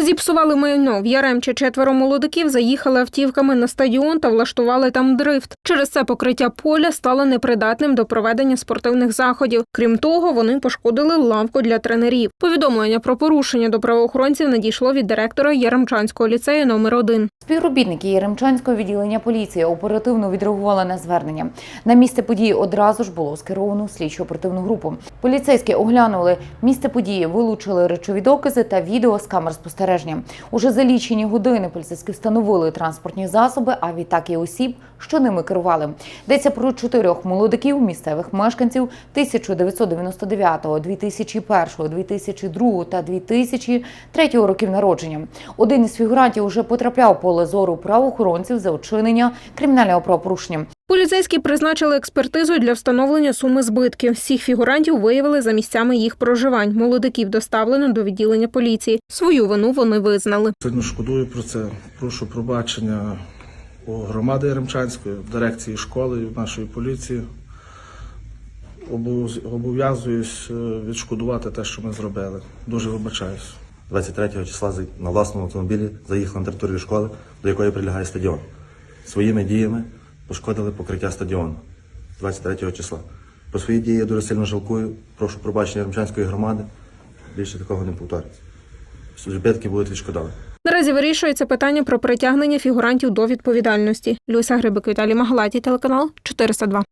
Зіпсували майно. В Яремчі четверо молодиків заїхали автівками на стадіон та влаштували там дрифт. Через це покриття поля стало непридатним до проведення спортивних заходів. Крім того, вони пошкодили лавку для тренерів. Повідомлення про порушення до правоохоронців надійшло від директора Яремчанського ліцею номер 1 Співробітники Яремчанського відділення поліції оперативно відреагували на звернення. На місце події одразу ж було скеровано слідчо оперативну групу. Поліцейські оглянули місце події, вилучили речові докази та відео з камер спостереження. Уже за лічені години поліцейські встановили транспортні засоби, а відтак і осіб, що ними керували. Йдеться про чотирьох молодиків, місцевих мешканців 1999, 2001, 2002 та 2003 років народження. Один із фігурантів уже потрапляв поле зору правоохоронців за вчинення кримінального правопорушення. Поліцейські призначили експертизу для встановлення суми збитків. Всіх фігурантів виявили за місцями їх проживань. Молодиків доставлено до відділення поліції. Свою вину вони визнали. Сильно шкодую про це. Прошу пробачення у громади Яремчанської, дирекції школи нашої поліції. Обов'язуюсь е, відшкодувати те, що ми зробили. Дуже вибачаюсь. 23 числа на власному автомобілі заїхали на територію школи, до якої прилягає стадіон. Своїми діями пошкодили покриття стадіону 23 числа. Про свої дії я дуже сильно жалкую. Прошу пробачення Ремчанської громади. Більше такого не повториться. Службятки будуть відшкодали. Наразі вирішується питання про притягнення фігурантів до відповідальності. Люся Грибик, Віталій Магалаті, телеканал 402.